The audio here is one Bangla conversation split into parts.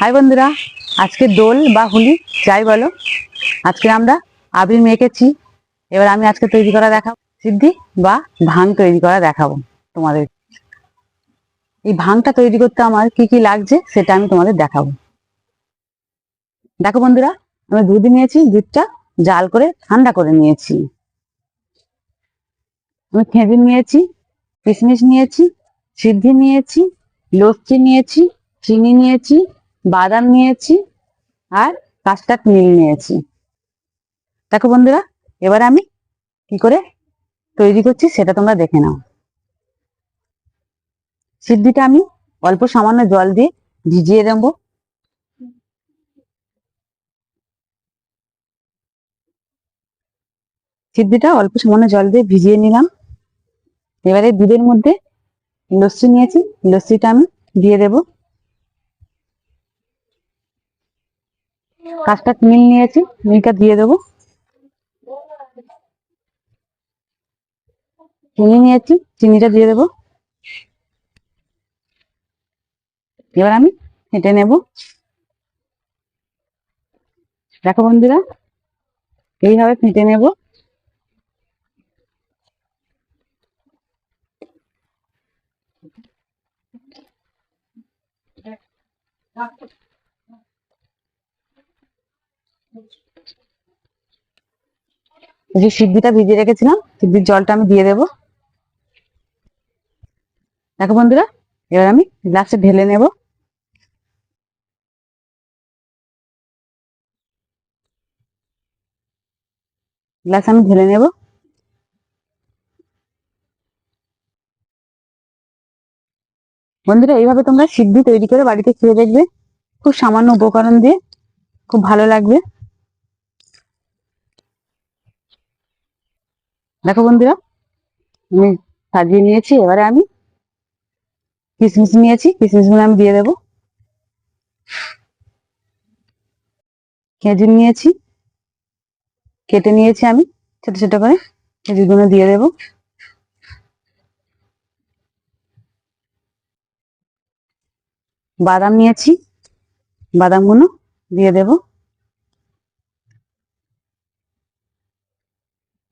হাই বন্ধুরা, আজকে দোল বা হোলি, যাই বলো। আজকে আমরা আবির মেখেছি এবার আমি আজকে তৈরি করা দেখাবো, সিদ্ধি বা ভাং তৈরি করা দেখাবো তোমাদের। এই ভাংটা তৈরি করতে আমার কি কি লাগছে সেটা আমি তোমাদের দেখাবো। দেখো বন্ধুরা আমি দুধ নিয়েছি, দুধটা জাল করে ঠান্ডা করে নিয়েছি। আমি খেজুর নিয়েছি, কিশমিশ নিয়েছি, সিদ্ধি নিয়েছি, লস্যি নিয়েছি, চিনি নিয়েছি বাদাম নিয়েছি আর কাস্টার্ড মিল নিয়েছি। দেখো বন্ধুরা, এবার আমি কি করে তৈরি করছি সেটা তোমরা দেখে নাও। সিদ্ধিটা আমি অল্প সামান্য জল দিয়ে ভিজিয়ে দেব। সিদ্ধিটা অল্প সামান্য জল দিয়ে ভিজিয়ে নিলাম। এবারে দুধের মধ্যে লস্যি নিয়েছি, লস্যিটা আমি দিয়ে দেব। কাস্টার্ড মিল নিয়েছি, মিলটা দিয়ে দেবো। চিনি নিয়েছি, চিনিটা দিয়ে দেবো। এবার আমি ফেটে নেব। দেখো বন্ধুরা, এইভাবে ফেটে নেব। এই যে সিদ্ধিটা ভিজিয়ে রেখেছিলাম, সিদ্ধির জলটা আমি দিয়ে দেব। দেখো বন্ধুরা, এবার আমি গ্লাসে ঢেলে নেব। গ্লাস আমি ঢেলে নেব। বন্ধুরা, এইভাবে তোমরা সিদ্ধি তৈরি করে বাড়িতে খেয়ে দেখবে। খুব সামান্য উপকরণ দিয়ে, খুব ভালো লাগবে। দেখো বন্ধুরা, আমি সাজিয়ে নিয়েছি, এবারে আমি কিশমিশ নিয়েছি কিশমিশগুলো আমি দিয়ে দেবো। খেজুর নিয়েছি, কেটে নিয়েছি আমি, ছোট ছোট করে খেজুরগুলো দিয়ে দেবো। বাদাম নিয়েছি বাদামগুলো দিয়ে দেব।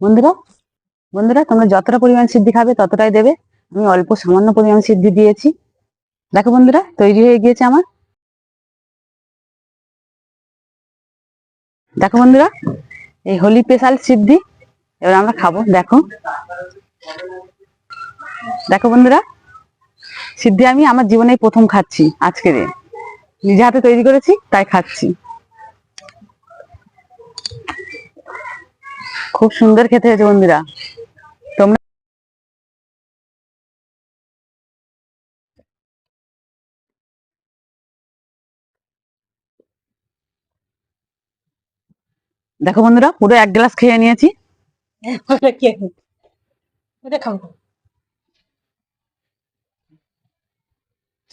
বন্ধুরা বন্ধুরা, তোমরা যতটা পরিমাণ সিদ্ধি খাবে, ততটাই দেবে। আমি অল্প সামান্য পরিমাণ সিদ্ধি দিয়েছি। দেখো বন্ধুরা, তৈরি হয়ে গিয়েছে আমার। দেখো বন্ধুরা, এই হোলি স্পেশাল সিদ্ধি, এবার আমরা খাব, দেখো। দেখো বন্ধুরা, সিদ্ধি আমি আমার জীবনে প্রথম খাচ্ছি আজকে নিজে হাতে তৈরি করেছি, তাই খাচ্ছি। খুব সুন্দর খেতে হয়েছে বন্ধুরা। দেখো বন্ধুরা পুরো এক গ্লাস খেয়ে নিয়েছি।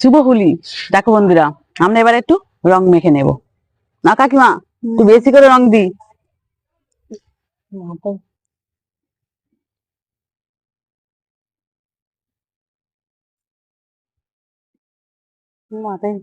শুভ হোলি। দেখো বন্ধুরা আমরা এবার একটু রং মেখে নেব। না কাকিমা একটু বেশি করে রং দি মাথায়।